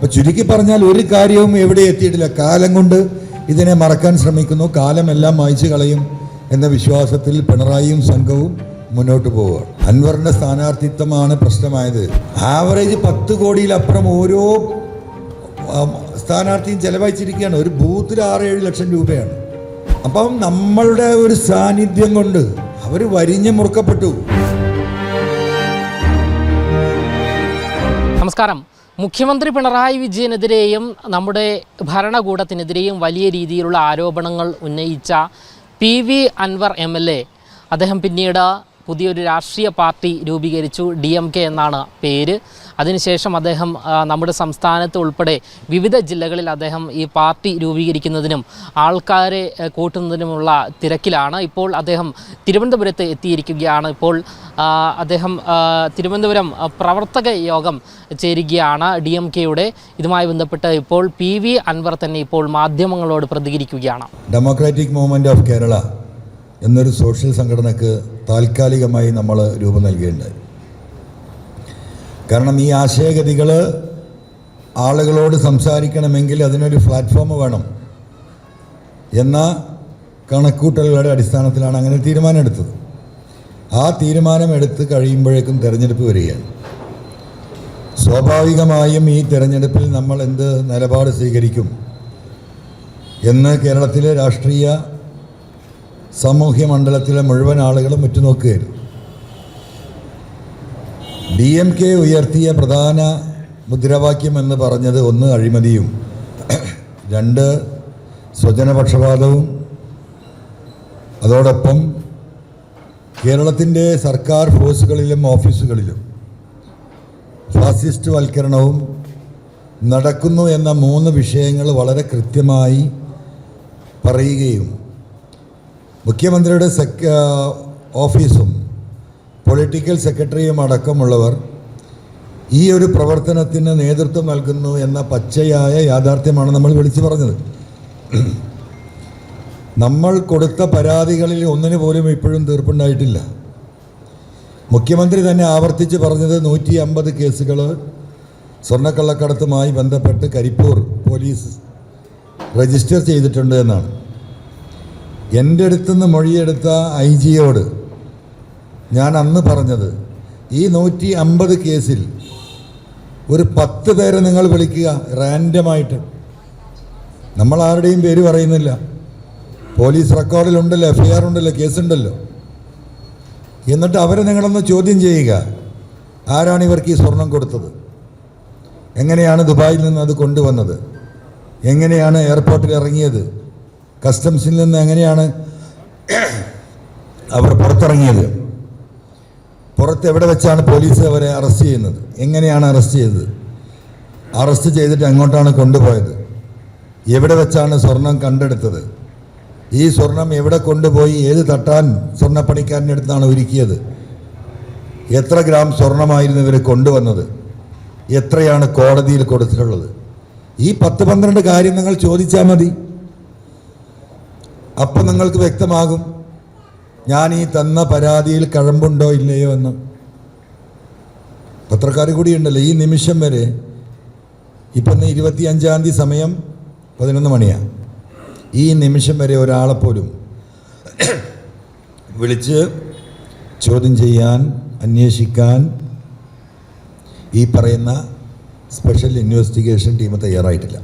അപ്പൊ ചുരുക്കി പറഞ്ഞാൽ ഒരു കാര്യവും എവിടെ എത്തിയിട്ടില്ല. കാലം കൊണ്ട് ഇതിനെ മറക്കാൻ ശ്രമിക്കുന്നു. കാലം എല്ലാം മായ്ച്ചു കളയും എന്ന വിശ്വാസത്തിൽ പിണറായിയും സംഘവും മുന്നോട്ട് പോവുക. അൻവറിന്റെ സ്ഥാനാർത്ഥിത്വമാണ് പ്രശ്നമായത്. ആവറേജ് പത്ത് കോടിയിലപ്പുറം ഓരോ സ്ഥാനാർത്ഥിയും ചെലവഴിച്ചിരിക്കുകയാണ്. ഒരു ബൂത്തിൽ ആറ് ഏഴ് ലക്ഷം രൂപയാണ്. അപ്പം നമ്മളുടെ ഒരു സാന്നിധ്യം കൊണ്ട് അവർ വരിഞ്ഞ് മുറുക്കപ്പെട്ടു. നമസ്കാരം. മുഖ്യമന്ത്രി പിണറായി വിജയനെതിരെയും നമ്മുടെ ഭരണകൂടത്തിനെതിരെയും വലിയ രീതിയിലുള്ള ആരോപണങ്ങൾ ഉന്നയിച്ച P V Anvar M L A അദ്ദേഹം പിന്നീട് പുതിയൊരു രാഷ്ട്രീയ പാർട്ടി രൂപീകരിച്ചു. ഡി എം കെ എന്നാണ് പേര്. അതിനുശേഷം അദ്ദേഹം നമ്മുടെ സംസ്ഥാനത്ത് ഉൾപ്പെടെ വിവിധ ജില്ലകളിൽ അദ്ദേഹം ഈ പാർട്ടി രൂപീകരിക്കുന്നതിനും ആൾക്കാരെ കൂട്ടുന്നതിനുമുള്ള തിരക്കിലാണ്. ഇപ്പോൾ അദ്ദേഹം തിരുവനന്തപുരത്ത് എത്തിയിരിക്കുകയാണ്. ഇപ്പോൾ അദ്ദേഹം തിരുവനന്തപുരം പ്രവർത്തക യോഗം ചേരുകയാണ് ഡി എം കെയുടെ ഇതുമായി ബന്ധപ്പെട്ട് ഇപ്പോൾ പി വി അൻവർ തന്നെ ഇപ്പോൾ മാധ്യമങ്ങളോട് പ്രതികരിക്കുകയാണ്. ഡെമോക്രാറ്റിക് മൂവ്മെന്റ് ഓഫ് കേരള എന്നൊരു സോഷ്യൽ സംഘടനക്ക് താൽക്കാലികമായി നമ്മൾ രൂപം നൽകുകയുണ്ടായി. കാരണം ഈ ആശയഗതികൾ ആളുകളോട് സംസാരിക്കണമെങ്കിൽ അതിനൊരു പ്ലാറ്റ്ഫോം വേണം. എന്ന കണക്കൂട്ടലുകളുടെ അടിസ്ഥാനത്തിലാണ് അങ്ങനെ തീരുമാനമെടുത്തത്. ആ തീരുമാനം എടുത്ത് കഴിയുമ്പോഴേക്കും തിരഞ്ഞെടുപ്പ് വരികയാണ്. സ്വാഭാവികമായും ഈ തിരഞ്ഞെടുപ്പിൽ നമ്മൾ എന്ത് നിലപാട് സ്വീകരിക്കും എന്ന് കേരളത്തിലെ രാഷ്ട്രീയ സാമൂഹ്യ മണ്ഡലത്തിലെ മുഴുവൻ ആളുകളും ഉറ്റുനോക്കുകയായിരുന്നു. ഡി എം കെ ഉയർത്തിയ പ്രധാന മുദ്രാവാക്യം എന്ന് പറഞ്ഞത് ഒന്ന് അഴിമതിയും രണ്ട് സ്വജനപക്ഷപാതവും അതോടൊപ്പം കേരളത്തിന്റെ സർക്കാർ ഫോഴ്സുകളിലും ഓഫീസുകളിലും ഫാസിസ്റ്റ് വൽക്കരണവും നടക്കുന്നു എന്ന മൂന്ന് വിഷയങ്ങൾ വളരെ കൃത്യമായി പറയുകയും മുഖ്യമന്ത്രിയുടെ സെക്ക ഓഫീസും പൊളിറ്റിക്കൽ സെക്രട്ടറിയും അടക്കമുള്ളവർ ഈ ഒരു പ്രവർത്തനത്തിന് നേതൃത്വം നൽകുന്നു എന്ന പച്ചയായ യാഥാർത്ഥ്യമാണ് നമ്മൾ വിളിച്ചു പറഞ്ഞത്. നമ്മൾ കൊടുത്ത പരാതികളിൽ ഒന്നിനു പോലും ഇപ്പോഴും തീർപ്പുണ്ടായിട്ടില്ല. മുഖ്യമന്ത്രി തന്നെ ആവർത്തിച്ച് പറഞ്ഞത് നൂറ്റി അമ്പത് കേസുകൾ സ്വർണക്കള്ളക്കടത്തുമായി ബന്ധപ്പെട്ട് കരിപ്പൂർ പോലീസ് രജിസ്റ്റർ ചെയ്തിട്ടുണ്ട് എന്നാണ്. എന്റെ അടുത്തുനിന്ന് മൊഴിയെടുത്ത ഐ ജിയോട് ഞാൻ അന്ന് പറഞ്ഞത് ഈ നൂറ്റി അമ്പത് കേസിൽ ഒരു പത്ത് പേരെ നിങ്ങൾ വിളിക്കുക റാൻഡമായിട്ട്. നമ്മൾ ആരുടെയും പേര് പറയുന്നില്ല. പോലീസ് റെക്കോർഡിലുണ്ടല്ലോ എഫ് ഐ ആർ ഉണ്ടല്ലോ കേസുണ്ടല്ലോ. എന്നിട്ട് അവരെ നിങ്ങളൊന്ന് ചോദ്യം ചെയ്യുക ആരാണ് ഇവർക്ക് ഈ സ്വർണം കൊടുത്തത്? എങ്ങനെയാണ് ദുബായിൽ നിന്ന് അത് കൊണ്ടുവന്നത്? എങ്ങനെയാണ് എയർപോർട്ടിൽ ഇറങ്ങിയത്? കസ്റ്റംസിൽ നിന്ന് എങ്ങനെയാണ് അവർ പുറത്തിറങ്ങിയത്? പുറത്ത് എവിടെ വെച്ചാണ് പോലീസ് അവരെ അറസ്റ്റ് ചെയ്യുന്നത്? എങ്ങനെയാണ് അറസ്റ്റ് ചെയ്തത്? അറസ്റ്റ് ചെയ്തിട്ട് അങ്ങോട്ടാണ് കൊണ്ടുപോയത്. എവിടെ വെച്ചാണ് സ്വർണം കണ്ടെടുത്തത്? ഈ സ്വർണം എവിടെ കൊണ്ടുപോയി? ഏത് തട്ടാൻ സ്വർണപ്പണിക്കാരന്റെ അടുത്താണ് ഒരുക്കിയത്? എത്ര ഗ്രാം സ്വർണമായിരുന്നു ഇവർ കൊണ്ടുവന്നത്? എത്രയാണ് കോടതിയിൽ കൊടുത്തിട്ടുള്ളത്? ഈ പത്ത് പന്ത്രണ്ട് കാര്യം നിങ്ങൾ ചോദിച്ചാൽ മതി. അപ്പം നിങ്ങൾക്ക് വ്യക്തമാകും. ഞാൻ ഈ തന്ന പരാതിയിൽ കഴമ്പുണ്ടോ ഇല്ലയോ എന്ന്. പത്രക്കാർ കൂടിയുണ്ടല്ലോ ഈ നിമിഷം വരെ. ഇപ്പം ഇരുപത്തി അഞ്ചാം തീയതി സമയം പതിനൊന്ന് മണിയാണ് ഈ നിമിഷം വരെ ഒരാളെപ്പോലും വിളിച്ച് ചോദ്യം ചെയ്യാൻ അന്വേഷിക്കാൻ ഈ പറയുന്ന സ്പെഷ്യൽ ഇൻവെസ്റ്റിഗേഷൻ ടീം തയ്യാറായിട്ടില്ല.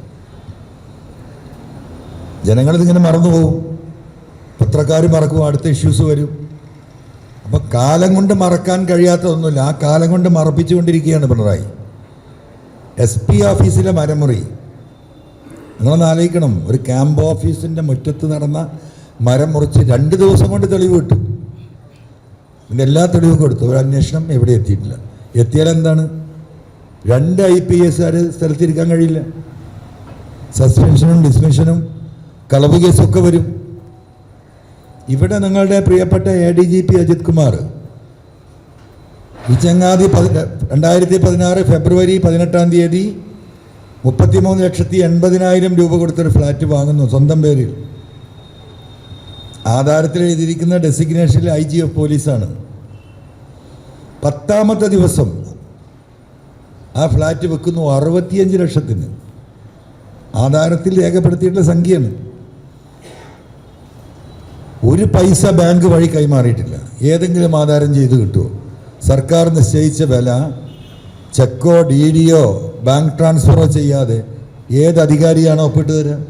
ജനങ്ങളിതിങ്ങനെ മറന്നു പോകും പത്രക്കാർ മറക്കും അടുത്ത ഇഷ്യൂസ് വരും. അപ്പം കാലം കൊണ്ട് മറക്കാൻ കഴിയാത്തതൊന്നുമില്ല. ആ കാലം കൊണ്ട് മറപ്പിച്ചുകൊണ്ടിരിക്കുകയാണ് പിണറായി. എസ് പി ഓഫീസിലെ മരമുറി. നിങ്ങളൊന്ന് ആലോചിക്കണം. ഒരു ക്യാമ്പ് ഓഫീസിന്റെ മുറ്റത്ത് നടന്ന മരം മുറിച്ച് രണ്ട് ദിവസം കൊണ്ട് തെളിവ് കിട്ടും. ഇതിന്റെ എല്ലാ തെളിവും കൊടുത്തു. ഒരു അന്വേഷണം എവിടെ എത്തിയിട്ടില്ല. എത്തിയാൽ എന്താണ്? രണ്ട് ഐ പി എസ്സുകാർ സ്ഥലത്തിരിക്കാൻ കഴിയില്ല. സസ്പെൻഷനും ഡിസ്മിഷനും കളവ് കേസൊക്കെ വരും. ഇവിടെ നിങ്ങളുടെ പ്രിയപ്പെട്ട A D G P Ajith Kumar. ഈ ചങ്ങാതി പതി രണ്ടായിരത്തി പതിനാറ് ഫെബ്രുവരി പതിനെട്ടാം തീയതി മുപ്പത്തിമൂന്ന് ലക്ഷത്തി എൺപതിനായിരം രൂപ കൊടുത്തൊരു ഫ്ലാറ്റ് വാങ്ങുന്നു സ്വന്തം പേരിൽ. ആധാരത്തിൽ എഴുതിയിരിക്കുന്ന ഡെസിഗ്നേഷനിൽ ഐ ജി എഫ് പോലീസാണ്. പത്താമത്തെ ദിവസം ആ ഫ്ലാറ്റ് വെക്കുന്നു അറുപത്തിയഞ്ച് ലക്ഷത്തിന്. ആധാരത്തിൽ രേഖപ്പെടുത്തിയിട്ടുള്ള സംഖ്യയാണ്. ഒരു പൈസ ബാങ്ക് വഴി കൈമാറിയിട്ടില്ല. ഏതെങ്കിലും ആധാരം ചെയ്ത് കിട്ടുമോ സർക്കാർ നിശ്ചയിച്ച വില ചെക്കോ ഡി ഡിയോ ബാങ്ക് ട്രാൻസ്ഫറോ ചെയ്യാതെ ഏത് അധികാരിയാണ് ഒപ്പിട്ട് തരാം?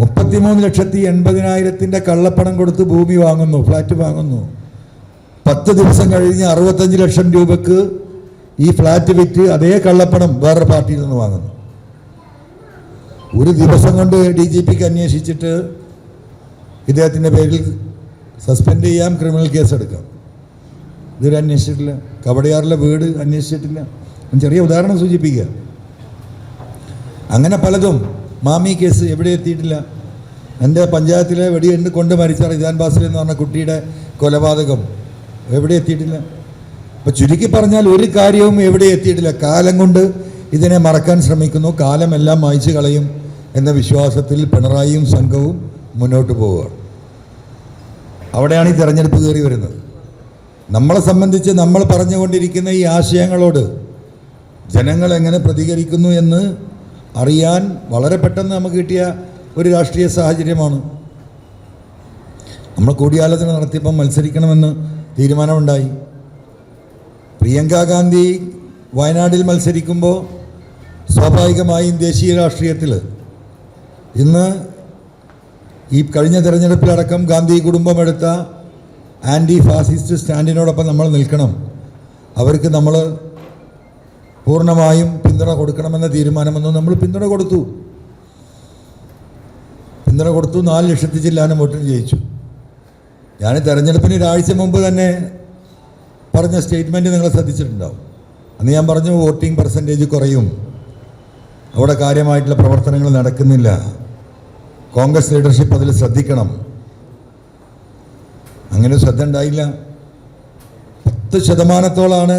മുപ്പത്തിമൂന്ന് ലക്ഷത്തി എൺപതിനായിരത്തിന്റെ കള്ളപ്പണം കൊടുത്ത് ഭൂമി വാങ്ങുന്നു ഫ്ലാറ്റ് വാങ്ങുന്നു. പത്ത് ദിവസം കഴിഞ്ഞ് അറുപത്തഞ്ച് ലക്ഷം രൂപക്ക് ഈ ഫ്ലാറ്റ് വിറ്റ് അതേ കള്ളപ്പണം വേറൊരു പാർട്ടിയിൽ നിന്ന് വാങ്ങുന്നു. ഒരു ദിവസം കൊണ്ട് ഡി ജി പിക്ക് അന്വേഷിച്ചിട്ട് ഇദ്ദേഹത്തിന്റെ പേരിൽ സസ്പെൻഡ് ചെയ്യാം ക്രിമിനൽ കേസ് എടുക്കാം. ഇതുവരെ അന്വേഷിച്ചിട്ടില്ല. കവടയാറിലെ വീട് അന്വേഷിച്ചിട്ടില്ല. ചെറിയ ഉദാഹരണം സൂചിപ്പിക്കുക. അങ്ങനെ പലതും. മാമി കേസ് എവിടെ എത്തിയിട്ടില്ല. എന്റെ പഞ്ചായത്തിലെ വെടിയുണ്ട് കൊണ്ട് മരിച്ച റിജാൻ ബാസിൽ എന്ന് പറഞ്ഞ കുട്ടിയുടെ കൊലപാതകം എവിടെ എത്തിയിട്ടില്ല. അപ്പോൾ ചുരുക്കി പറഞ്ഞാൽ ഒരു കാര്യവും എവിടെ എത്തിയിട്ടില്ല. കാലം കൊണ്ട് ഇതിനെ മറക്കാൻ ശ്രമിക്കുന്നു. കാലമെല്ലാം മായ്ച്ചു കളയും എന്ന വിശ്വാസത്തിൽ പിണറായിയും സംഘവും മുന്നോട്ട് പോവുകയാണ്. അവിടെയാണ് ഈ തിരഞ്ഞെടുപ്പ് കയറി വരുന്നത്. നമ്മളെ സംബന്ധിച്ച് നമ്മൾ പറഞ്ഞുകൊണ്ടിരിക്കുന്ന ഈ ആശയങ്ങളോട് ജനങ്ങൾ എങ്ങനെ പ്രതികരിക്കുന്നു എന്ന് അറിയാൻ വളരെ പെട്ടെന്ന് നമുക്ക് കിട്ടിയ ഒരു രാഷ്ട്രീയ സാഹചര്യമാണ്. നമ്മൾ കൂടിയാലോചന നടത്തിയപ്പം മത്സരിക്കണമെന്ന് തീരുമാനമുണ്ടായി. പ്രിയങ്ക ഗാന്ധി വയനാട്ടിൽ മത്സരിക്കുമ്പോൾ സ്വാഭാവികമായും ദേശീയ രാഷ്ട്രീയത്തിൽ ഇന്ന് ഈ കഴിഞ്ഞ തെരഞ്ഞെടുപ്പിലടക്കം ഗാന്ധി കുടുംബമെടുത്ത ആന്റി ഫാസിസ്റ്റ് സ്റ്റാൻഡിനോടൊപ്പം നമ്മൾ നിൽക്കണം. അവർക്ക് നമ്മൾ പൂർണമായും പിന്തുണ കൊടുക്കണമെന്ന തീരുമാനമെന്ന് നമ്മൾ പിന്തുണ കൊടുത്തു. പിന്തുണ കൊടുത്തു നാല് ലക്ഷത്തി ചില്ലാനും വോട്ടിന് ജയിച്ചു. ഞാൻ തെരഞ്ഞെടുപ്പിന് ഒരാഴ്ച മുമ്പ് തന്നെ പറഞ്ഞ സ്റ്റേറ്റ്മെന്റ് നിങ്ങൾ ശ്രദ്ധിച്ചിട്ടുണ്ടാവും. അന്ന് ഞാൻ പറഞ്ഞു വോട്ടിംഗ് പെർസെന്റേജ് കുറയും. അവിടെ കാര്യമായിട്ടുള്ള പ്രവർത്തനങ്ങൾ നടക്കുന്നില്ല. കോൺഗ്രസ് ലീഡർഷിപ്പ് അതിൽ ശ്രദ്ധിക്കണം. അങ്ങനെ ശ്രദ്ധ ഉണ്ടായില്ല. പത്ത് ശതമാനത്തോളാണ്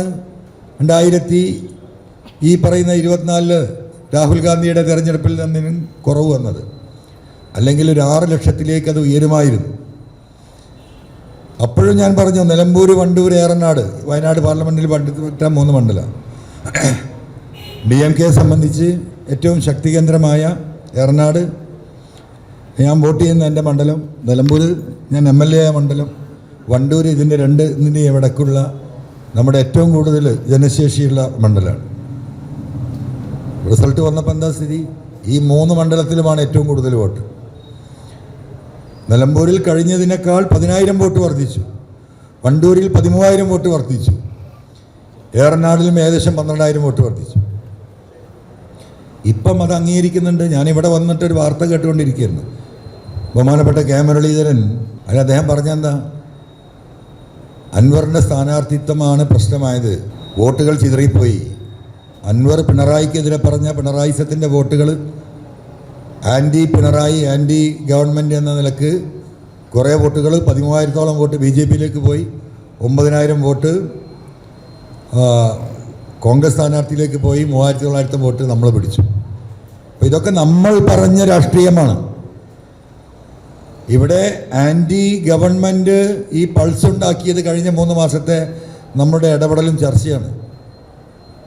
രണ്ടായിരത്തി ഈ പറയുന്ന ഇരുപത്തിനാലിൽ രാഹുൽ ഗാന്ധിയുടെ തെരഞ്ഞെടുപ്പിൽ നിന്നും കുറവ് വന്നത്. അല്ലെങ്കിൽ ഒരു ആറ് ലക്ഷത്തിലേക്ക് അത് ഉയരുമായിരുന്നു. അപ്പോഴും ഞാൻ പറഞ്ഞു നിലമ്പൂർ വണ്ടൂർ ഏറനാട് വയനാട് പാർലമെന്റിൽ പണ്ടിട്ട മൂന്ന് മണ്ഡലം. ഡി എം കെയെ സംബന്ധിച്ച് ഏറ്റവും ശക്തികേന്ദ്രമായ ഏറനാട് ഞാൻ വോട്ട് ചെയ്യുന്ന എന്റെ മണ്ഡലം നിലമ്പൂർ ഞാൻ എം എൽ എ ആയ മണ്ഡലം വണ്ടൂർ ഇതിന്റെ രണ്ട് ഇതിന്റെ ഇടയ്ക്കുള്ള നമ്മുടെ ഏറ്റവും കൂടുതൽ ജനശേഷിയുള്ള മണ്ഡലമാണ്. റിസൾട്ട് വന്നപ്പോൾ എന്താ സ്ഥിതി? ഈ മൂന്ന് മണ്ഡലത്തിലുമാണ് ഏറ്റവും കൂടുതൽ വോട്ട്. നിലമ്പൂരിൽ കഴിഞ്ഞതിനേക്കാൾ പതിനായിരം വോട്ട് വർദ്ധിച്ചു. വണ്ടൂരിൽ പതിമൂവായിരം വോട്ട് വർദ്ധിച്ചു. ഏറനാടിലും ഏകദേശം പന്ത്രണ്ടായിരം വോട്ട് വർദ്ധിച്ചു. ഇപ്പം അത് അംഗീകരിക്കുന്നുണ്ട്. ഞാനിവിടെ വന്നിട്ട് ഒരു വാർത്ത കേട്ടുകൊണ്ടിരിക്കുകയായിരുന്നു ബഹുമാനപ്പെട്ട കെ മുരളീധരൻ അല്ല അദ്ദേഹം പറഞ്ഞെന്താ അൻവറിന്റെ സ്ഥാനാർത്ഥിത്വമാണ് പ്രശ്നമായത്. വോട്ടുകൾ ചിതറിപ്പോയി. അൻവർ പിണറായിക്കെതിരെ പറഞ്ഞ പിണറായി സത്തിന്റെ വോട്ടുകൾ ആന്റി പിണറായി ആന്റി ഗവൺമെന്റ് എന്ന നിലയ്ക്ക് കുറേ വോട്ടുകൾ പതിമൂവായിരത്തോളം വോട്ട് ബി ജെ പിയിലേക്ക് പോയി. ഒമ്പതിനായിരം വോട്ട് കോൺഗ്രസ് സ്ഥാനാർത്ഥിയിലേക്ക് പോയി. മൂവായിരത്തി തൊള്ളായിരത്തി വോട്ട് നമ്മൾ പിടിച്ചു. അപ്പോൾ ഇതൊക്കെ നമ്മൾ പറഞ്ഞ രാഷ്ട്രീയമാണ്. ഇവിടെ ആന്റി ഗവൺമെന്റ് ഈ പൾസ് ഉണ്ടാക്കിയത് കഴിഞ്ഞ മൂന്ന് മാസത്തെ നമ്മുടെ ഇടപെടലും ചർച്ചയാണ്.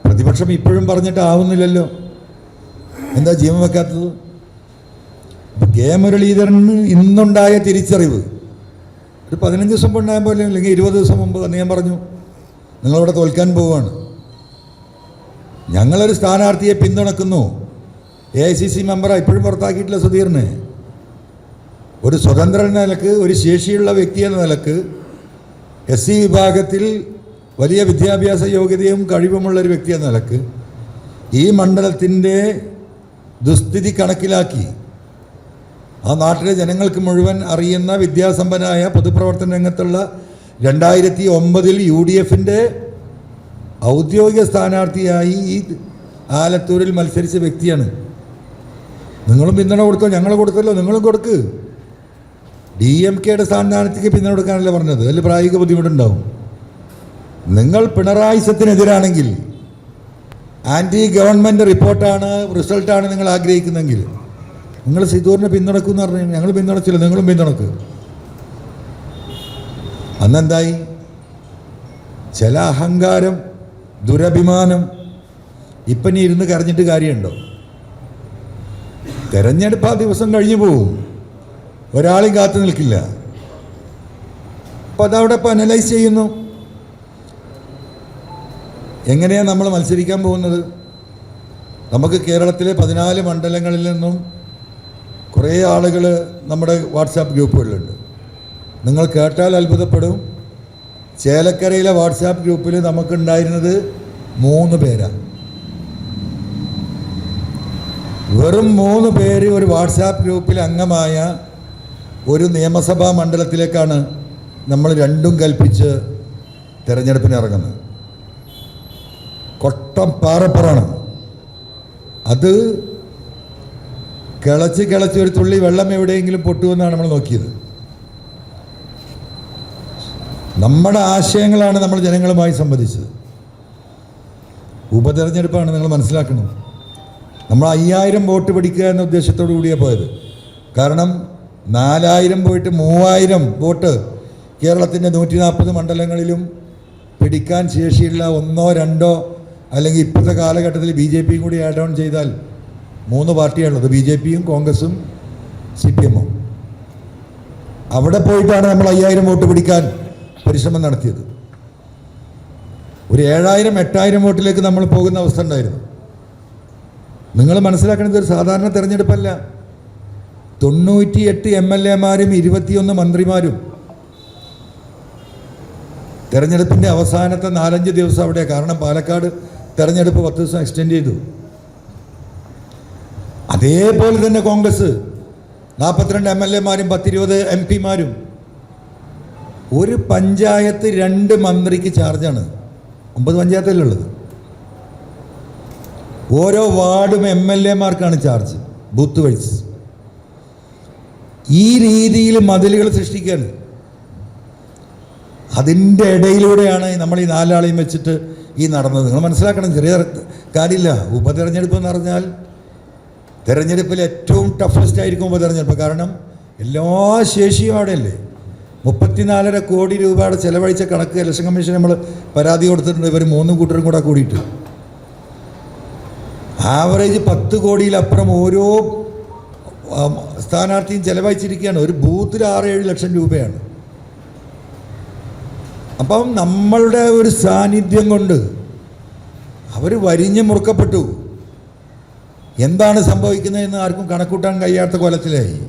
പ്രതിപക്ഷം ഇപ്പോഴും പറഞ്ഞിട്ട് ആവുന്നില്ലല്ലോ. എന്താ ജീവൻ വെക്കാത്തത്? കെ മുരളീധരന് ഇന്നുണ്ടായ തിരിച്ചറിവ്. ഒരു പതിനഞ്ച് ദിവസം മുമ്പ് പോലെ അല്ലെങ്കിൽ ഇരുപത് ദിവസം മുമ്പ് അന്ന് ഞാൻ പറഞ്ഞു. നിങ്ങളിവിടെ തോൽക്കാൻ പോവുകയാണ്. ഞങ്ങളൊരു സ്ഥാനാർത്ഥിയെ പിന്തുണക്കുന്നു. എ ഐ സി സി മെമ്പറാണ് ഇപ്പോഴും പുറത്താക്കിയിട്ടില്ല സുധീറിനെ. ഒരു സ്വതന്ത്ര നിലയ്ക്ക് ഒരു ശേഷിയുള്ള വ്യക്തി എന്ന നിലയ്ക്ക് എസ് സി വിഭാഗത്തിൽ വലിയ വിദ്യാഭ്യാസ യോഗ്യതയും കഴിവുമുള്ള ഒരു വ്യക്തി എന്ന നിലയ്ക്ക് ഈ മണ്ഡലത്തിന്റെ ദുസ്ഥിതി കണക്കിലാക്കി ആ നാട്ടിലെ ജനങ്ങൾക്ക് മുഴുവൻ അറിയുന്ന വിദ്യാസമ്പന്നനായ പൊതുപ്രവർത്തന രംഗത്തുള്ള രണ്ടായിരത്തി ഒമ്പതിൽ യു ഡി എഫിന്റെ ഔദ്യോഗിക സ്ഥാനാർത്ഥിയായി ഈ ആലത്തൂരിൽ മത്സരിച്ച വ്യക്തിയാണ്. നിങ്ങളും പിന്തുണ കൊടുത്തോ? ഞങ്ങൾ കൊടുത്തല്ലോ നിങ്ങളും കൊടുക്ക്. ഡി എം കെയുടെ സ്ഥാനാർത്ഥിക്ക് പിന്തുണ കൊടുക്കാനല്ലേ പറഞ്ഞത്? അതിൽ പ്രായോഗിക ബുദ്ധിമുട്ടുണ്ടാവും. നിങ്ങൾ പിണറായി സത്തിനെതിരാണെങ്കിൽ ആന്റി ഗവൺമെന്റ് റിപ്പോർട്ടാണ് റിസൾട്ടാണ് നിങ്ങൾ ആഗ്രഹിക്കുന്നതെങ്കിൽ. നിങ്ങൾ സിദ്ധൂറിനെ പിന്തുണക്കുമെന്ന് പറഞ്ഞു ഞങ്ങൾ പിന്തുണച്ചില്ല നിങ്ങളും പിന്തുണക്ക്. അന്നെന്തായി? ചില അഹങ്കാരം ദുരഭിമാനം ഇപ്പം നീ ഇരുന്ന് കരഞ്ഞിട്ട് കാര്യമുണ്ടോ? തെരഞ്ഞെടുപ്പ് ആ ദിവസം കഴിഞ്ഞു പോവും. ഒരാളും കാത്തു നിൽക്കില്ല. അപ്പോൾ അതവിടെ ഇപ്പോൾ അനലൈസ് ചെയ്യുന്നു. എങ്ങനെയാണ് നമ്മൾ മത്സരിക്കാൻ പോകുന്നത്? നമുക്ക് കേരളത്തിലെ പതിനാല് മണ്ഡലങ്ങളിൽ നിന്നും കുറേ ആളുകൾ നമ്മുടെ വാട്സാപ്പ് ഗ്രൂപ്പുകളിലുണ്ട്. നിങ്ങൾ കേട്ടാൽ അത്ഭുതപ്പെടും. ചേലക്കരയിലെ വാട്സാപ്പ് ഗ്രൂപ്പിൽ നമുക്കുണ്ടായിരുന്നത് മൂന്ന് പേരാണ് വെറും മൂന്ന് പേര് ഒരു വാട്സാപ്പ് ഗ്രൂപ്പിൽ അംഗമായ ഒരു നിയമസഭാ മണ്ഡലത്തിലേക്കാണ് നമ്മൾ രണ്ടും കൽപ്പിച്ച് തിരഞ്ഞെടുപ്പിന് ഇറങ്ങുന്നത്. കൊട്ടം പാറപ്പുറാണ് അത് കിളച്ച് കിളച്ച് ഒരു തുള്ളി വെള്ളം എവിടെയെങ്കിലും പൊട്ടുമെന്നാണ് നമ്മൾ നോക്കിയത്. നമ്മുടെ ആശയങ്ങളാണ് നമ്മൾ ജനങ്ങളുമായി സംവദിച്ചത്. ഉപതെരഞ്ഞെടുപ്പാണ് നിങ്ങൾ മനസ്സിലാക്കുന്നത്. നമ്മൾ അയ്യായിരം വോട്ട് പിടിക്കുക എന്ന ഉദ്ദേശത്തോടു കൂടിയാണ് പോയത്. കാരണം നാലായിരം പോയിട്ട് മൂവായിരം വോട്ട് കേരളത്തിന്റെ നൂറ്റി നാൽപ്പത് മണ്ഡലങ്ങളിലും പിടിക്കാൻ ശേഷിയുള്ള ഒന്നോ രണ്ടോ അല്ലെങ്കിൽ ഇപ്പോഴത്തെ കാലഘട്ടത്തിൽ ബി ജെ പിയും കൂടി ആഡ് ഓൺ ചെയ്താൽ മൂന്ന് പാർട്ടിയാണുള്ളത്. ബി ജെ പിയും കോൺഗ്രസും സി പി എമ്മും. അവിടെ പോയിട്ടാണ് നമ്മൾ അയ്യായിരം വോട്ട് പിടിക്കാൻ പരിശ്രമം നടത്തിയത്. ഒരു ഏഴായിരം എട്ടായിരം വോട്ടിലേക്ക് നമ്മൾ പോകുന്ന അവസ്ഥ ഉണ്ടായിരുന്നു. നിങ്ങൾ മനസ്സിലാക്കേണ്ടത് ഒരു സാധാരണ തെരഞ്ഞെടുപ്പല്ല. തൊണ്ണൂറ്റിയെട്ട് എം എൽ എമാരും ഇരുപത്തിയൊന്ന് മന്ത്രിമാരും. തെരഞ്ഞെടുപ്പിന്റെ അവസാനത്തെ നാലഞ്ച് ദിവസം അവിടെ കാരണം പാലക്കാട് തെരഞ്ഞെടുപ്പ് പത്ത് ദിവസം എക്സ്റ്റെൻഡ് ചെയ്തു. അതേപോലെ തന്നെ കോൺഗ്രസ് നാൽപ്പത്തിരണ്ട് എം എൽ എമാരും പത്തിരുപത് എം പിമാരും. ഒരു പഞ്ചായത്ത് രണ്ട് മന്ത്രിക്ക് ചാർജാണ്. ഒമ്പത് പഞ്ചായത്തിലുള്ളത് ഓരോ വാർഡും എം എൽ എമാർക്കാണ് ചാർജ് ബൂത്ത് വൈസ്. ഈ രീതിയിൽ മതിലുകൾ സൃഷ്ടിക്കുകയാണ്. അതിന്റെ ഇടയിലൂടെയാണ് നമ്മൾ ഈ നാലാളെയും വെച്ചിട്ട് ഈ നടന്നത്. നിങ്ങൾ മനസ്സിലാക്കണം ചെറിയ കാര്യമില്ല. ഉപതെരഞ്ഞെടുപ്പ് എന്ന് പറഞ്ഞാൽ തിരഞ്ഞെടുപ്പിൽ ഏറ്റവും ടഫസ്റ്റ് ആയിരിക്കും ഉപതെരഞ്ഞെടുപ്പ്. കാരണം എല്ലാ ശേഷിയും അവിടെയല്ലേ. മുപ്പത്തിനാലര കോടി രൂപയുടെ ചെലവഴിച്ച കണക്ക് ഇലക്ഷൻ കമ്മീഷൻ നമ്മൾ പരാതി കൊടുത്തിട്ടുണ്ട്. ഇവർ മൂന്നും കൂട്ടരും കൂടെ കൂടിയിട്ട്. ആവറേജ് പത്ത് കോടിയിലപ്പുറം ഓരോ സ്ഥാനാർത്ഥിയും ചെലവഴിച്ചിരിക്കുകയാണ്. ഒരു ബൂത്തിൽ ആറ് ഏഴ് ലക്ഷം രൂപയാണ്. അപ്പം നമ്മളുടെ ഒരു സാന്നിധ്യം കൊണ്ട് അവർ വരിഞ്ഞ് മുറുക്കപ്പെട്ടു. എന്താണ് സംഭവിക്കുന്നതെന്ന് ആർക്കും കണക്കൂട്ടാൻ കഴിയാത്ത കൊലത്തിലായി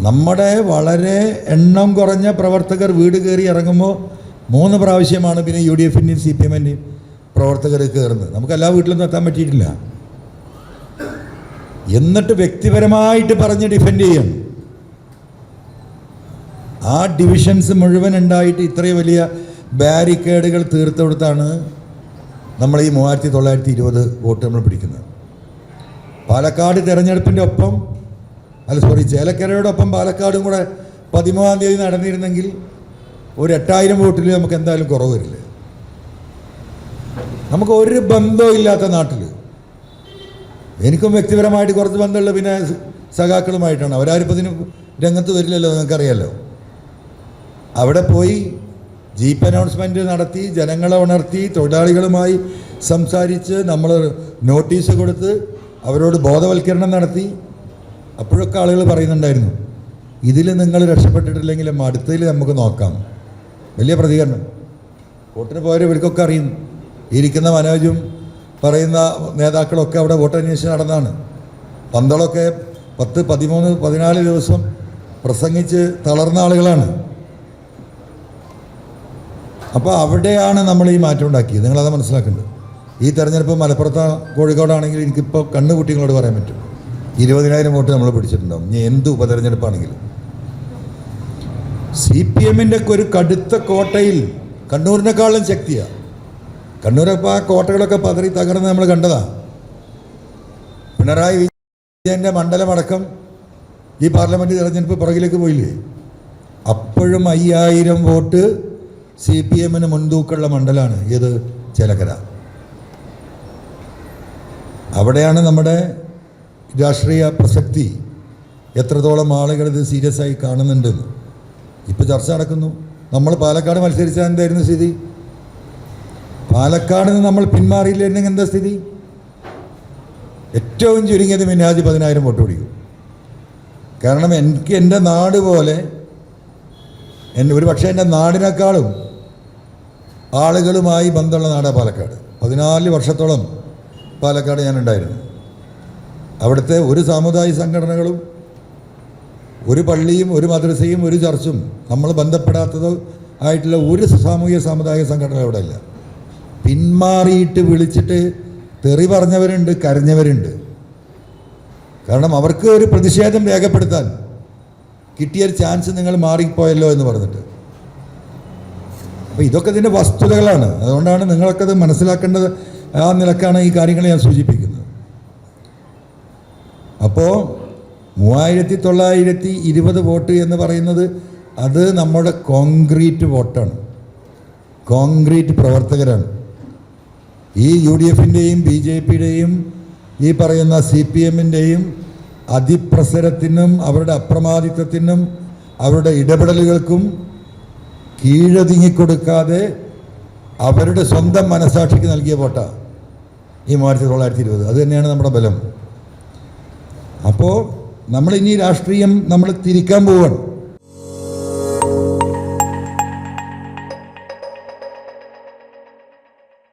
നമ്മുടെ വളരെ എണ്ണം കുറഞ്ഞ പ്രവർത്തകർ വീട് കയറി ഇറങ്ങുമ്പോൾ മൂന്ന് പ്രാവശ്യമാണ് പിന്നെ യു ഡി എഫിന്റെയും സി പി എമ്മിന്റെയും പ്രവർത്തകർ കയറുന്നത്. നമുക്ക് എല്ലാ വീട്ടിലൊന്നും എത്താൻ പറ്റിയിട്ടില്ല. എന്നിട്ട് വ്യക്തിപരമായിട്ട് പറഞ്ഞ് ഡിഫെൻഡ് ചെയ്യണം ആ ഡിവിഷൻസ് മുഴുവൻ ഉണ്ടായിട്ട് ഇത്രയും വലിയ ബാരിക്കേഡുകൾ തീർത്തു കൊടുത്താണ് നമ്മൾ ഈ മൂവായിരത്തി തൊള്ളായിരത്തി ഇരുപത് വോട്ട് നമ്മൾ പിടിക്കുന്നത്. പാലക്കാട് തിരഞ്ഞെടുപ്പിന്റെ ഒപ്പം അല്ല സോറി ചേലക്കരയുടെ ഒപ്പം പാലക്കാടും കൂടെ പതിമൂന്നാം തീയതി നടന്നിരുന്നെങ്കിൽ ഒരു എട്ടായിരം വോട്ടിൽ നമുക്ക് എന്തായാലും കുറവ് വരില്ല? നമുക്ക് ഒരു ബന്ധവും ഇല്ലാത്ത നാട്ടിൽ എനിക്കും വ്യക്തിപരമായിട്ട് കുറച്ച് ബന്ധമുള്ള പിന്നെ സഖാക്കളുമായിട്ടാണ്. അവരാരിപ്പോൾ ഇതിന് രംഗത്ത് വരില്ലല്ലോ നിങ്ങൾക്കറിയാലോ. അവിടെ പോയി ജീപ്പ് അനൗൺസ്മെന്റ് നടത്തി ജനങ്ങളെ ഉണർത്തി തൊഴിലാളികളുമായി സംസാരിച്ച് നമ്മൾ നോട്ടീസ് കൊടുത്ത് അവരോട് ബോധവൽക്കരണം നടത്തി. അപ്പോഴൊക്കെ ആളുകൾ പറയുന്നുണ്ടായിരുന്നു ഇതിൽ നിങ്ങൾ രക്ഷപ്പെട്ടിട്ടില്ലെങ്കിലും അടുത്തതിൽ നമുക്ക് നോക്കാം. വലിയ പ്രതികരണം. വോട്ടിന് പോയവർ ഇവർക്കൊക്കെ അറിയുന്നു ഇരിക്കുന്ന മനോജും പറയുന്ന നേതാക്കളൊക്കെ അവിടെ വോട്ട് അന്വേഷിച്ച് നടന്നാണ്. പന്തളൊക്കെ പത്ത് പതിമൂന്ന് പതിനാല് ദിവസം പ്രസംഗിച്ച് തളർന്ന ആളുകളാണ്. അപ്പോൾ അവിടെയാണ് നമ്മൾ ഈ മാറ്റം ഉണ്ടാക്കിയത്. നിങ്ങളത് മനസ്സിലാക്കേണ്ടത്. ഈ തെരഞ്ഞെടുപ്പ് മലപ്പുറത്ത് കോഴിക്കോടാണെങ്കിൽ എനിക്കിപ്പോൾ കണ്ണു കുട്ടികളോട് പറയാൻ പറ്റും. ഇരുപതിനായിരം വോട്ട് നമ്മൾ പിടിച്ചിട്ടുണ്ടാവും. ഇനി എന്ത് ഉപതെരഞ്ഞെടുപ്പാണെങ്കിലും. സി പി എമ്മിന്റെ ഒരു കടുത്ത കോട്ടയിൽ കണ്ണൂരിനേക്കാളും ശക്തിയാണ് കണ്ണൂരപ്പോൾ ആ കോട്ടകളൊക്കെ പതറി തകർന്ന് നമ്മൾ കണ്ടതാ. പിണറായി വിജയന്റെ മണ്ഡലമടക്കം ഈ പാർലമെന്റ് തിരഞ്ഞെടുപ്പ് പുറകിലേക്ക് പോയില്ലേ? അപ്പോഴും അയ്യായിരം വോട്ട് സി പി എമ്മിന് മുൻതൂക്കമുള്ള മണ്ഡലമാണ്. ഏത്? ചേലക്കര. അവിടെയാണ് നമ്മുടെ രാഷ്ട്രീയ പ്രസക്തി. എത്രത്തോളം ആളുകൾ ഇത് സീരിയസ് ആയി കാണുന്നുണ്ടെന്ന് ഇപ്പോൾ ചർച്ച നടക്കുന്നു. നമ്മൾ പാലക്കാട് മത്സരിച്ചാൽ എന്തായിരുന്നു സ്ഥിതി? പാലക്കാട് നിന്ന് നമ്മൾ പിന്മാറിയില്ലെങ്കിൽ എന്താ സ്ഥിതി? ഏറ്റവും ചുരുങ്ങിയത് മിന്നാജ് പതിനായിരം വോട്ട് പിടിക്കും. കാരണം എനിക്ക് എന്റെ നാട് പോലെ എന്റെ ഒരു പക്ഷേ എന്റെ നാടിനേക്കാളും ആളുകളുമായി ബന്ധമുള്ള നാടാണ് പാലക്കാട്. പതിനാല് വർഷത്തോളം പാലക്കാട് ഞാൻ ഉണ്ടായിരുന്നു. അവിടുത്തെ ഒരു സാമുദായിക സംഘടനകളും ഒരു പള്ളിയും ഒരു മദ്രസയും ഒരു ചർച്ചും നമ്മൾ ബന്ധപ്പെടാത്തതോ ആയിട്ടുള്ള ഒരു സാമൂഹിക സാമുദായിക സംഘടന ഇവിടെ ഇല്ല. പിന്മാറിയിട്ട് വിളിച്ചിട്ട് തെറി പറഞ്ഞവരുണ്ട് കരഞ്ഞവരുണ്ട്. കാരണം അവർക്ക് ഒരു പ്രതിഷേധം രേഖപ്പെടുത്താൻ കിട്ടിയൊരു ചാൻസ് നിങ്ങൾ മാറിപ്പോയല്ലോ എന്ന് പറഞ്ഞിട്ട്. അപ്പോൾ ഇതൊക്കെ ഇതിന്റെ വസ്തുതകളാണ്. അതുകൊണ്ടാണ് നിങ്ങളൊക്കെ അത് മനസ്സിലാക്കേണ്ടത് ആ നിലക്കാണ് ഈ കാര്യങ്ങൾ ഞാൻ സൂചിപ്പിക്കുന്നത്. അപ്പോൾ മൂവായിരത്തി തൊള്ളായിരത്തി ഇരുപത് വോട്ട് എന്ന് പറയുന്നത് അത് നമ്മുടെ കോൺക്രീറ്റ് വോട്ടാണ്. കോൺക്രീറ്റ് പ്രവർത്തകരാണ്. ഈ യു ഡി എഫിന്റെയും ബി ജെ പിയുടെയും ഈ പറയുന്ന സി പി എമ്മിന്റെയും അതിപ്രസരത്തിനും അവരുടെ അപ്രമാദിത്വത്തിനും അവരുടെ ഇടപെടലുകൾക്കും കീഴൊതുങ്ങിക്കൊടുക്കാതെ അവരുടെ സ്വന്തം മനസാക്ഷിക്ക് നൽകിയ വോട്ടാ ഈ മാർച്ച് തൊള്ളായിരത്തി ഇരുപത്. അത് തന്നെയാണ് നമ്മുടെ ബലം. അപ്പോൾ നമ്മളിനി രാഷ്ട്രീയം നമ്മൾ തിരിക്കാൻ പോവുകയാണ്